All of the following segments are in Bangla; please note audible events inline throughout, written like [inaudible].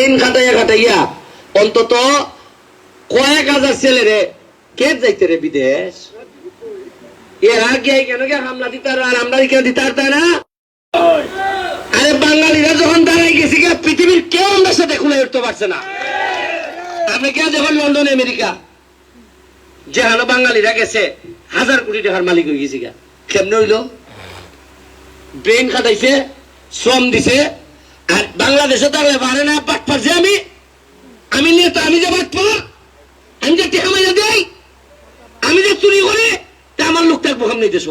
ব্রেন খাটাইয়া খাটাইয়া অন্তত কয়েক হাজার ছেলে রে কে যাইতে রে বিদেশ? এর আগে কেন কে হামলা দিতার আর আমরা কেন দিতার তাই না? আরে বাঙালিরা যখন দাঁড়াই গেছি গা, পৃথিবীর কেউ আমাদের সাথে খুলে উঠতে পারছে না। আপনি কে দেখুন লন্ডন আমেরিকা যেখানে বাঙালিরা গেছে হাজার কোটি টাকার মালিক হয়ে গেছে গা কেমনে হইল? ব্রেন খাটাইছে শ্রম দিছে আর বাংলাদেশে থাকলে পারে না পাট পারছে আমি আমি নেতা আমি যে বাটপা আমি যে টেকা মাইয়া দেই, আমি যে চুরি করি, তা আমার লোক থাকব সামনে দেশ?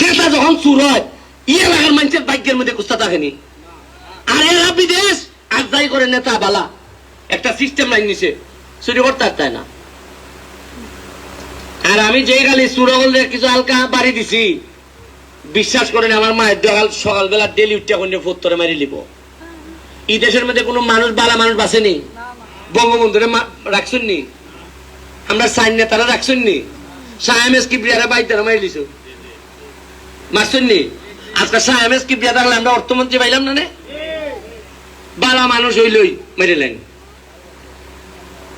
নেতা যখন চুর হয় ই এলাকার মানুষের ভাগ্যের মধ্যে কুস্তা থাকেনি। আর এরা বিদেশ, আর যাই করে নেতা বালা, একটা সিস্টেম লাইন নিছে, চুরি করতে আর না। আর আমি যে গালি চুরগলের কিছু হালকা বাড়ি দিছি বিশ্বাস করেন, আমার মায়ের দেওয়াল সকালবেলা ডেলি উঠতে এখন ফোত্তরে মারি লিব এই দেশের মধ্যে কোনো মানুষ বালা মানুষ বাসেনি বঙ্গবন্ধুরে মা- রাখছেন নি আমরা সাইন নেতারা রাখছেন নি সায়ামেস বাইতারা মারি আজকে সায়ামেস থাকলে আমরা অর্থমন্ত্রী পাইলাম না নে? বালা মানুষ হইলই মেরিলেন।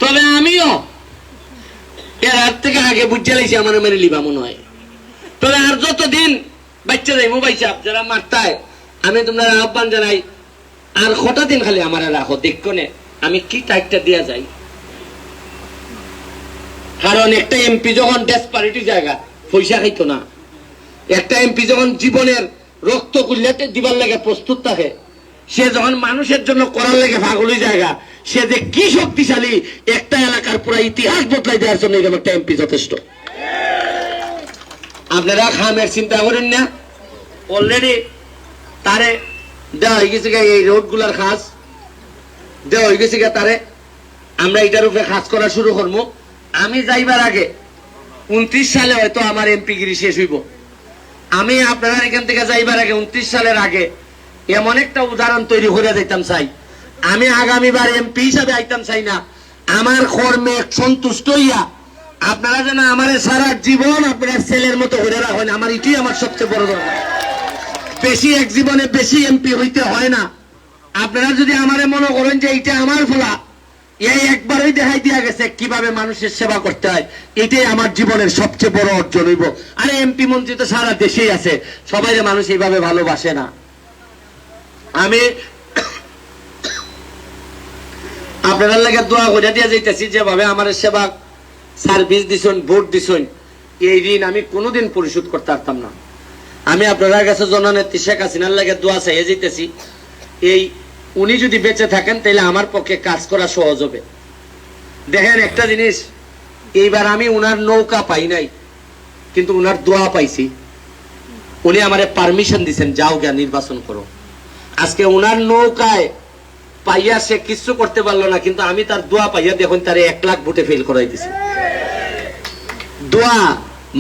তবে আমিও এর হাত থেকে আগে বুঝে লাইছি আমার মেরে লিবা মনে হয়। তবে আর যতদিন বাচ্চা যারা মারতায় আমি তোমরা আহ্বান জানাই, আর কটা দিন খালি আমার রাখো আমি কি টাইটটা দিয়া যাই। কারণ একটা এমপি যখন ডেসপারিটি জায়গা, পয়সা খাইতো না। একটা এমপি যখন জীবনের রক্ত কুল্লাতে দিবার লাগে প্রস্তুত থাকে, সে যখন মানুষের জন্য করার লাগে ভাগলি জায়গা, সে যে কি শক্তিশালী একটা এলাকার পুরো ইতিহাস বদলাই দেওয়ার জন্য এরকম একটা এমপি যথেষ্ট। আপনারা খামের চিন্তা করেন না। অলরেডি তারে দেওয়া হয়ে গেছে এই রোডগুলার খাস দেওয়া হয়ে গেছে তারে আমরা এটার উপরে কাজ করা শুরু করব। আমি যাইবার আগে উনত্রিশ সালে হয়তো আমার এমপি গিরি শেষ হইব। আমি আপনারা এখান থেকে যাইবার আগে উনত্রিশ সালের আগে এমন একটা উদাহরণ তৈরি করে দিতাম চাই। আমি আগামীবার এমপি হিসাবে আইতাম চাই না। আমার কর্মে সন্তুষ্ট হইয়া আপনারা যেন আমার সারা জীবন আপনার ছেলের মতো করে রাখেন আমার এটি আমার সবচেয়ে বড় দরকার। বেশি এক জীবনে বেশি এমপি হইতে হয় না। আপনারা যদি আমারে মনে করেন যে এইটা আমার ফলা এই একবারই দেখাই দিয়া গেছে কীভাবে মানুষের সেবা করতে হয়। এটাই আমার জীবনের সবচেয়ে বড় অর্জন হইব। আরে এমপি মন্ত্রী তো সারা দেশেই আছে, সবাই যে মানুষ এইভাবে ভালোবাসে না। আমি [coughs] আপনারা লাগে দোয়া করে দিয়ে যাইতেছি, যেভাবে আমার সেবা সার্ভিস দিছেন, ভোট দিছেন, এই ঋণ আমি কোনোদিন পরিশোধ করতে পারতাম না। আমি আপনার কাছে জননেত্রী শেখ হাসিনার লাগে দোয়া চাইয়ে যেতেছি এই উনি যদি বেঁচে থাকেন তাহলে আমার পক্ষে কাজ করা সহজ হবে। দেখেন একটা জিনিস, এইবার আমি উনার নৌকা পাই নাই, কিন্তু উনার দোয়া পাইছি। উনি আমারে পারমিশন দিছেন, যাও গিয়া নির্বাচন করো। আজকে উনার নৌকায় পাইয়া সে কিছু করতে পারল না, কিন্তু আমি তার দোয়া পাইয়া দেখুন তার এক লাখ ভোটে ফেল করাই দিছি। দোয়া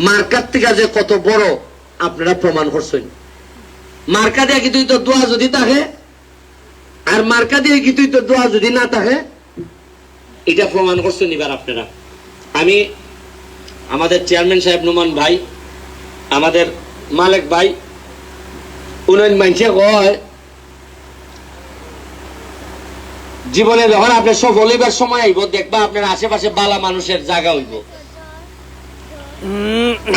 মার্কার থেকে যে কত বড়, আপনারা প্রমাণ করছেন। মার্কা দিয়ে কিন্তু তো দোয়া যদি থাকে? আর মার্কা দিয়ে কিন্তু তো দোয়া যদি না থাকে? এটা প্রমাণ করছেন এবার আপনারা। আমি, আমাদের চেয়ারম্যান সাহেব নুমান ভাই, আমাদের মালিক ভাই উন্নয়ন মানছে কয় জীবনে যখন আপনি সফল হইবার সময় আইব, দেখবা আপনার আশেপাশে বালা মানুষের জায়গা হইব।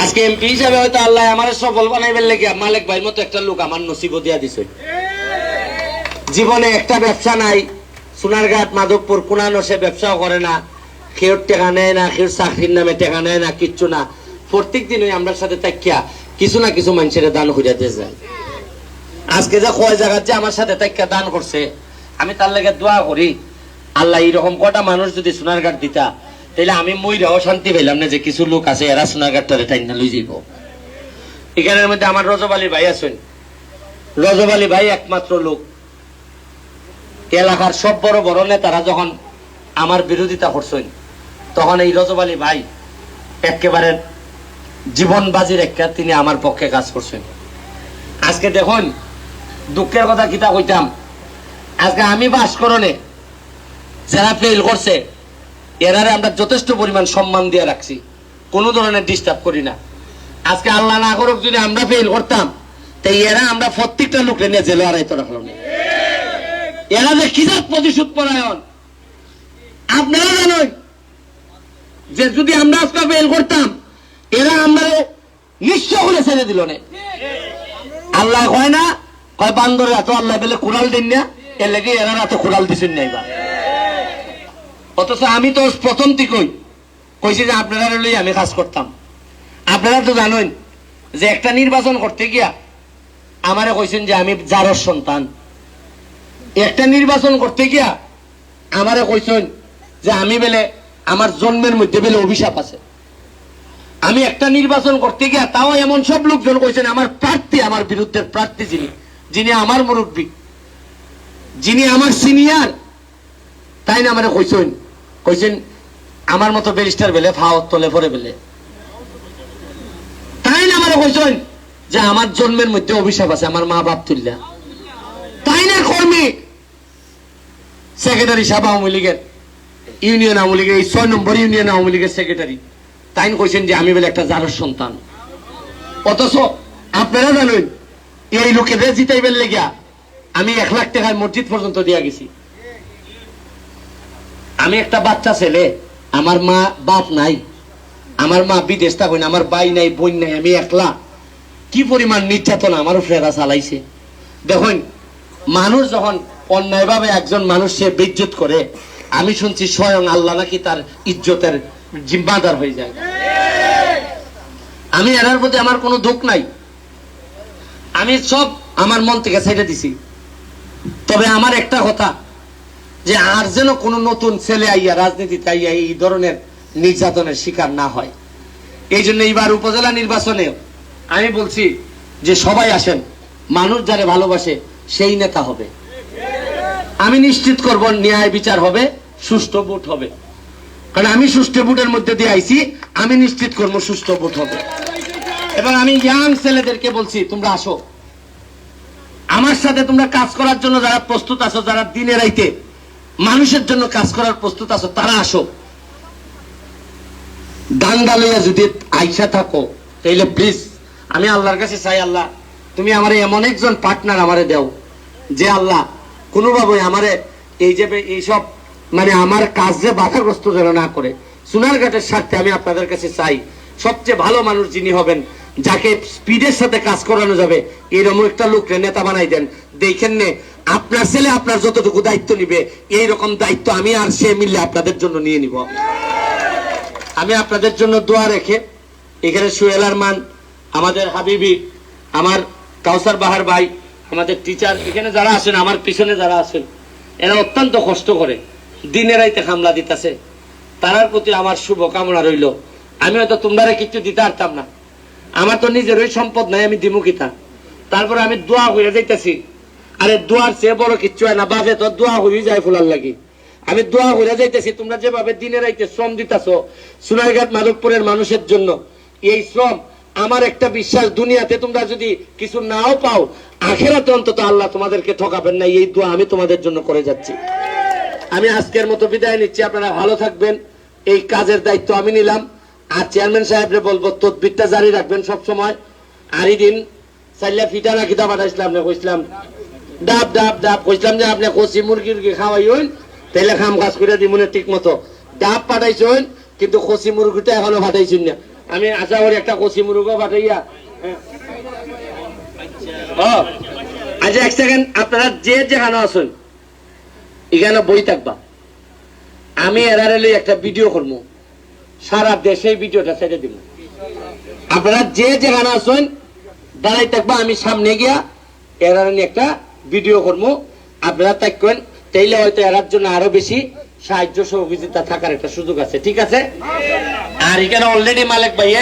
আজকে এমপি হিসাবে হয়তো আল্লাহ আমার সফল বানাইবার লেগে মালিক ভাইয়ের মতো একটা লোক আমার নসিব দিয়া দিছে। জীবনে একটা ব্যবসা নাই। সোনারঘাট, মাধবপুর, কোনানো সে ব্যবসাও করে না। কেউ টেকা নেয় না কেউ চাকরির নামে টেকা নেয় না, কিচ্ছু না। প্রত্যেক দিনই আমরা সাথে তাকিয়া কিছু না কিছু মানুষের দান হইয়াতে যায়। আজকে যে কয় জায়গা যে আমার সাথে তাকিয়া দান করছে, আমি তার লাগে দোয়া করি, আল্লাহ এইরকম কটা মানুষ যদি সোনারঘাট দিতা তাহলে আমি মইরাও শান্তি পেলাম না যে কিছু লোক আছে, এরা সোনারঘাটটারে টাইম লই যাইব। এখানের মধ্যে আমার রজব ভাই আছেন। রজব ভাই একমাত্র লোক। এলাকার সব বড় বড় নেতারা যখন আমার বিরোধিতা করছেন, তখন এই রজব ভাই একেবারে জীবন বাজির একটা তিনি আমার পক্ষে কাজ করছেন। আজকে দেখুন, দুঃখের কথা কিতা কইতাম, আজকে আমি বাস করনে যারা ফেল করছে এরারে আমরা যথেষ্ট পরিমাণ সম্মান দিয়ে রাখছি। কোনো ধরনের ডিস্টার্ব করি না। আজকে আল্লাহ না করুক, যদি আমরা ফেল করতাম, তাই এরা আমরা প্রত্যেকটা লোকরে নিয়ে জেলে আড়াইতে রাখলাম এরা যে খিজাত প্রতিশোধ পরায়ণ? আপনারা জানেন? যে যদি আমরা আজকে বের করতাম, এরা আমরা নিঃস্ব করে ছেড়ে দিল না। আল্লাহ কয় না, কয় বান্দরে, এত আল্লাহ বেলে কুড়াল দিন না, এর লেগে এরা এত কুড়াল দিছেন না এবার। অথচ আমি তো প্রথম থেকেই কইছি যে আপনারা লই আমি কাজ করতাম। আপনারা তো জানেন যে একটা নির্বাচন করতে গিয়া আমারে কইছেন যে আমি জারর সন্তান। একটা নির্বাচন করতে গিয়া আমারে কইছেন যে আমি বেলে আমার জন্মের মধ্যে বেলে অভিশাপ আছে। আমি একটা নির্বাচন করতে গিয়া তাও এমন সব লোকজন কইছেন, আমার প্রার্থী, আমার বিরুদ্ধের প্রার্থী যিনি যিনি আমার মুরব্বী, যিনি আমার সিনিয়র, তাই না আমারে কইছেন? কইছেন, আমার মতো ব্যারিস্টার বেলে ফাওয়াত তলে পরে বেলে। তাই না আমারে কইছেন যে আমার জন্মের মধ্যে অভিশাপ আছে, আমার মা বাপ তুল্লা তাই না কর্মী? সেক্রেটারি সাহেব আওয়ামী লীগের, ইউনিয়ন আওয়ামী লীগের, এই ছয় নম্বর ইউনিয়ন আওয়ামী লীগের সেক্রেটারি। তাই কইছেন যে আমি বলে একটা জারর সন্তান। অথচ আপনারা জানেন, এই লোকেদের জিতাইবেন লেগিয়া আমি এক লাখ টাকায় মসজিদ পর্যন্ত দিয়া গেছি। আমি একটা বাচ্চা ছেলে, আমার মা বাপ নাই, আমার মা বিদেশ থাকুন আমার বাই নাই, বোন নাই, আমি একলা। কি পরিমাণ নির্যাতন আমার ফেরা চালাইছে। দেখুন, মানুষ যখন অন্যায়ভাবে একজন মানুষ সে বিজ্জত করে, আমি শুনছি স্বয়ং আল্লাহ নাকি তার ইজ্জতের জিম্মাদার হয়ে যায়। আমি এনার প্রতি আমার কোনো দুঃখ নাই। আমি সব আমার মন থেকে ছেড়ে দিছি। তবে আমার একটা কথা যে আর যেন কোনো নতুন ছেলে আইয়া, রাজনীতিতে আইয়া এই ধরনের নির্যাতনের শিকার না হয়। এই জন্য এইবার উপজেলা নির্বাচনে আমি বলছি যে সবাই আসেন, মানুষ যারা ভালোবাসে সেই নেতা হবে। আমি নিশ্চিত করব ন্যায় বিচার হবে, সুষ্ঠু ভোট হবে। কারণ আমি সুষ্ঠু ভোটের মধ্যে দিয়ে আইছি, আমি নিশ্চিত করব সুষ্ঠু ভোট হবে। এবং আমি ইয়াং ছেলেদেরকে বলছি, তোমরা আসো। আমার সাথে তোমরা কাজ করার জন্য যারা প্রস্তুত আছো, যারা দিনে রাইতে মানুষের জন্য কাজ করার প্রস্তুত আছো, তারা আসো। দান্দা লইয়া যদি আইসা থাকো, তাইলে প্লিজ আমি আল্লাহর কাছে চাই আল্লাহ, তুমি আমার এমন একজন পার্টনার আমারে দাও, যে আল্লাহ কোনোভাবে আমারে এই যে এইসব মানে আমার কাজ যে বাধাগ্রস্ত যেন না করে। সোনারঘাটের স্বার্থে আমি আপনাদের কাছে চাই, সবচেয়ে ভালো মানুষ যিনি হবেন যাকে স্পিডের সাথে কাজ করানো যাবে এরকম একটা লোককে নেতা বানাই দেন। দেখেন নে, আপনার ছেলে আপনার যতটুকু দায়িত্ব নিবে এই রকম দায়িত্ব আমি আর সে মিললে আপনাদের জন্য নিয়ে নিব। আমি আপনাদের জন্য দোয়া রেখে এখানে সুয়েল আরমান, আমাদের হাবিবি, আমার কাউসার বাহার ভাই, আমাদের টিচার এখানে যারা আছেন, আমার পিছনে যারা আছেন, এরা অত্যন্ত কষ্ট করে দিনে রাইতে হামলা দিতেছে। তারার প্রতি আমার শুভ কামনা রইল। আমি হয়তো তোমরা কিছু দিতে পারতাম না। আমার তো নিজের ওই সম্পদ নাই, আমি দিমুখিতা তারপরে আমি দোয়া হয়ে যাইতেছি। আরে দোয়ার চেয়ে বড় কিচ্ছু হয় না, বাপে তো দোয়া হয়ে যায় ফুলার লাগি। আমি দোয়া হয়ে যাইতেছি, তোমরা যেভাবে দিনে রাইতে শ্রম দিতেছ সোনারঘাট মাধবপুরের মানুষের জন্য, এই শ্রম আমার একটা বিশ্বাস, দুনিয়াতে তোমরা যদি কিছু নাও পাও, আখেরাতে অন্তত আল্লাহ তোমাদেরকে ঠকাবেন না, এই দোয়া আমি তোমাদের জন্য করে যাচ্ছি। আমি আজকের মতো বিদায় নিচ্ছি, আপনারা ভালো থাকবেন, এই কাজের দায়িত্ব আমি নিলাম। চেয়ারম্যান সাহেবরে বলব, তদবিরটা জারি রাখবেন সব সময় আর দিন চাইলে ফিটা না কিতা পাঠাইছিলাম না কইছিলাম, ডাব ডাব ডাব, কইছিলাম যে আপনি কচি উরগি খাওয়াই হইন? তাহলে খাম কাজ করে দিমুনে ঠিক মতো ডাব পাঠাইছেন কিন্তু কচি মুরগিটা এখনও পাঠাইছেন না। আমি আশা করি একটা কচি মুরগও পাঠাইয়া হ্যাঁ। আচ্ছা এক সেকেন্ড আপনারা যে যেখানে আছেন, এখানে বই থাকবা। আমি এরারে একটা ভিডিও করব সারা দেশে ভিডিওটা ছেড়ে দিব। আপনারা যে যেখানে আছেন, দাঁড়াই থাকবা, আমি সামনে গিয়া এরা একটা ভিডিও করব। আপনারা থাকবেন তাইলে হয়তো এরার জন্য আরও বেশি সাহায্য সহযোগিতা থাকার একটা সুযোগ আছে, ঠিক আছে? আর এখানে অলরেডি মালিক ভাইয়ে,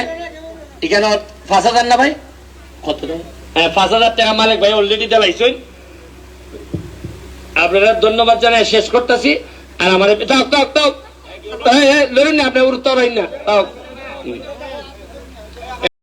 এখানে পাঁচ হাজার না ভাই? কত হ্যাঁ পাঁচ হাজার টাকা মালিক ভাই অলরেডি দেলাইছেন। আপনারা ধন্যবাদ জানাই, শেষ করতেছি। আর আমার তাও লড়ুন না আপনি উত্তর হইন না তাও